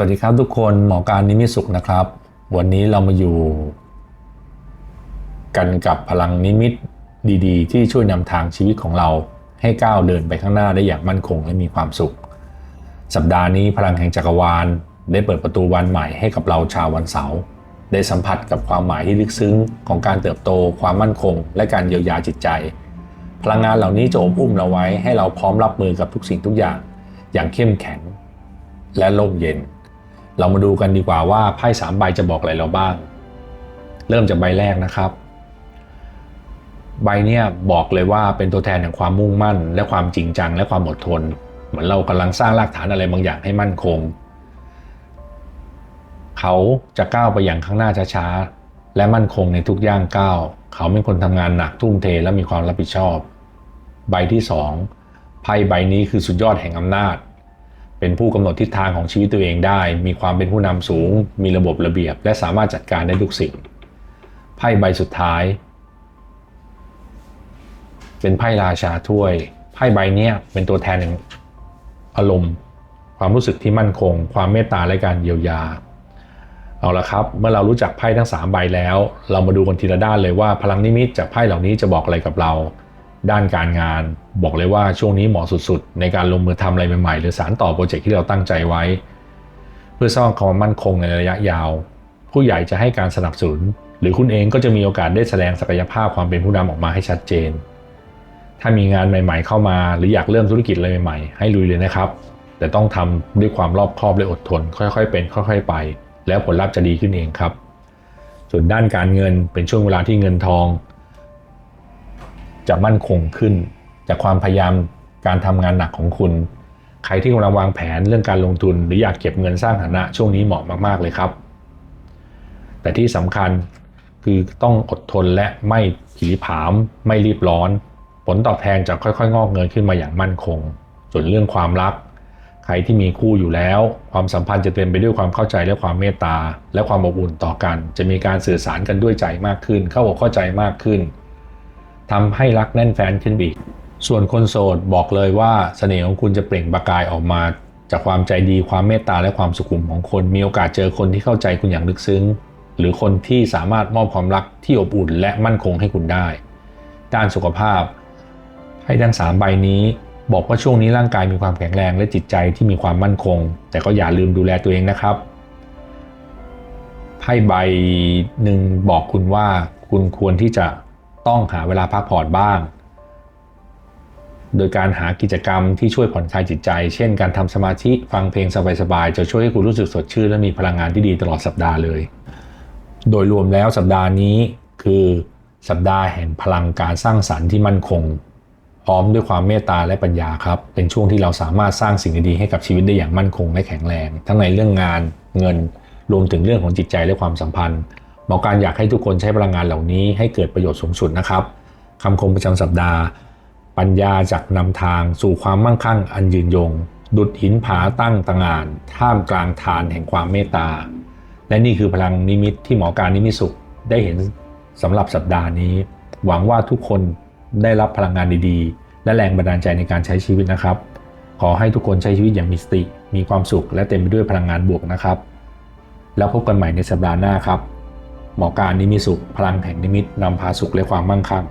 สวัสดีครับทุกคนหมอการนิมิตสุขนะครับ วันนี้เรามาอยู่ กันกับพลังนิมิตดีๆ ที่ช่วยนำทางชีวิตของเราให้ก้าวเดินไปข้างหน้าได้อย่างมั่นคงและมีความสุข สัปดาห์นี้พลังแห่งจักรวาล ได้เปิดประตูวันใหม่ให้กับเราชาววันเสาร์ได้สัมผัสกับความหมายที่ลึกซึ้งของการเติบโต ความมั่นคง และการเยียวยาจิตใจ พลังงานเหล่านี้จะอบอุ้มเราไว้ให้เราพร้อมรับมือกับทุกสิ่งทุกอย่าง อย่างเข้มแข็งและร่มเย็น เรามาดูกันดีกว่าว่าไพ่สามใบจะบอกอะไรเราบ้าง เริ่มจากใบแรกนะครับ ใบเนี้ยบอกเลยว่าเป็นตัวแทนแห่งความมุ่งมั่น และความจริงจังและความอดทน เหมือนเรากำลังสร้างรากฐานอะไรบางอย่างให้มั่นคง เขาจะก้าวไปอย่างข้างหน้าช้าๆและมั่นคงในทุกย่างก้าวเขาเป็นคนทำงานหนักทุ่มเทและมีความรับผิดชอบ ใบที่สองไพ่ใบนี้คือสุดยอดแห่งอำนาจ เป็นผู้กำหนดทิศทางของชีวิตตัวเองได้ มีความเป็นผู้นำสูง มีระบบระเบียบ และสามารถจัดการได้ทุกสิ่ง ไพ่ใบสุดท้าย เป็นไพ่ราชาถ้วย ไพ่ใบเนี้ยเป็นตัวแทนแห่งอารมณ์ ความรู้สึกที่มั่นคง ความเมตตาและการเยียวยา เอาละครับ เมื่อเรารู้จักไพ่ทั้ง 3 ใบแล้ว เรามาดูกันทีละด้านเลยว่าพลังนิมิตจากไพ่เหล่านี้จะบอกอะไรกับเรา ด้านการงาน บอกเลยว่าช่วงนี้เหมาะสุดๆ ในการลงมือทำอะไรใหม่ๆ หรือสารต่อโปรเจกต์ที่เราตั้งใจไว้ เพื่อสร้างความมั่นคงในระยะยาว ผู้ใหญ่จะให้การสนับสนุน หรือคุณเองก็จะมีโอกาสได้แสดงศักยภาพความเป็นผู้นำออกมาให้ชัดเจน ถ้ามีงานใหม่ ๆ เข้ามา หรืออยากเริ่มธุรกิจอะไรใหม่ๆให้ลุยเลยนะครับ แต่ต้องทำด้วยความรอบคอบและอดทน ค่อยๆเป็น ค่อย ๆ ไป แล้วผลลัพธ์จะดีขึ้นเองครับ ส่วนด้านการเงินเป็นช่วงเวลาที่เงินทอง จะมั่นคงขึ้น จากความพยายามการทำงานหนักของคุณ ใครที่กำลังวางแผนเรื่องการลงทุน หรืออยากเก็บเงินสร้างฐานะช่วงนี้เหมาะมากๆเลยครับ แต่ที่สำคัญคือต้องอดทนและไม่ผีผามไม่รีบร้อน ผลตอบแทนจะค่อยๆ งอกเงยขึ้นมาอย่างมั่นคง ส่วนเรื่องความรัก ใครที่มีคู่อยู่แล้ว ความสัมพันธ์จะเต็มไปด้วยความเข้าใจและความเมตตา และความอบอุ่นต่อกัน จะมีการสื่อสารกันด้วยใจมากขึ้น เข้าอกเข้าใจมากขึ้น ทำให้รักแน่นแฟนขึ้นอีก ส่วนคนโสดบอกเลยว่าเสน่ห์ของคุณจะเปล่งประกายออกมา จากความใจดีความเมตตาและความสุขุมของคน มีโอกาสเจอคนที่เข้าใจคุณอย่างลึกซึ้ง หรือคนที่สามารถมอบความรักที่อบอุ่นและมั่นคงให้คุณได้ ด้านสุขภาพให้ทั้งสามใบนี้บอกว่าช่วงนี้ร่างกายมีความแข็งแรงและจิตใจที่มีความมั่นคง แต่ก็อย่าลืมดูแลตัวเองนะครับไพ่ใบหนึ่งบอกคุณว่าคุณควรที่จะ ต้องหาเวลาพักผ่อนบ้าง โดยการหากิจกรรมที่ช่วยผ่อนคลายจิตใจ เช่นการทำสมาธิฟังเพลงสบายๆจะช่วยให้คุณรู้สึกสดชื่นและมีพลังงานที่ดีตลอดสัปดาห์เลย โดยรวมแล้วสัปดาห์นี้คือสัปดาห์แห่งพลังการสร้างสรรค์ที่มั่นคง พร้อมด้วยความเมตตาและปัญญาครับ เป็นช่วงที่เราสามารถสร้างสิ่งดีๆให้กับชีวิตได้อย่างมั่นคงและแข็งแรง ทั้งในเรื่องงานเงิน รวมถึงเรื่องของจิตใจและความสัมพันธ์ หมอการอยากให้ทุกคนใช้พลังงานเหล่านี้ให้เกิดประโยชน์สูงสุดนะครับคำคมประจำสัปดาห์ ปัญญาจากนำทางสู่ความมั่งคั่งอันยืนยง ดุดหินผาตั้งตางาน ท่ามกลางทานแห่งความเมตตา และนี่คือพลังนิมิตที่หมอการนิมิตสุขได้เห็นสำหรับสัปดาห์นี้ หวังว่าทุกคนได้รับพลังงานดีๆ และแรงบันดาลใจในการใช้ชีวิตนะครับ ขอให้ทุกคนใช้ชีวิตอย่างมีสติ มีความสุข และเต็มไปด้วยพลังงานบวกนะครับ แล้วพบกันใหม่ในสัปดาห์หน้าครับ หมอการนิมิสุข พลังแห่งนิมิตนำพาสุขและความมั่งคั่ง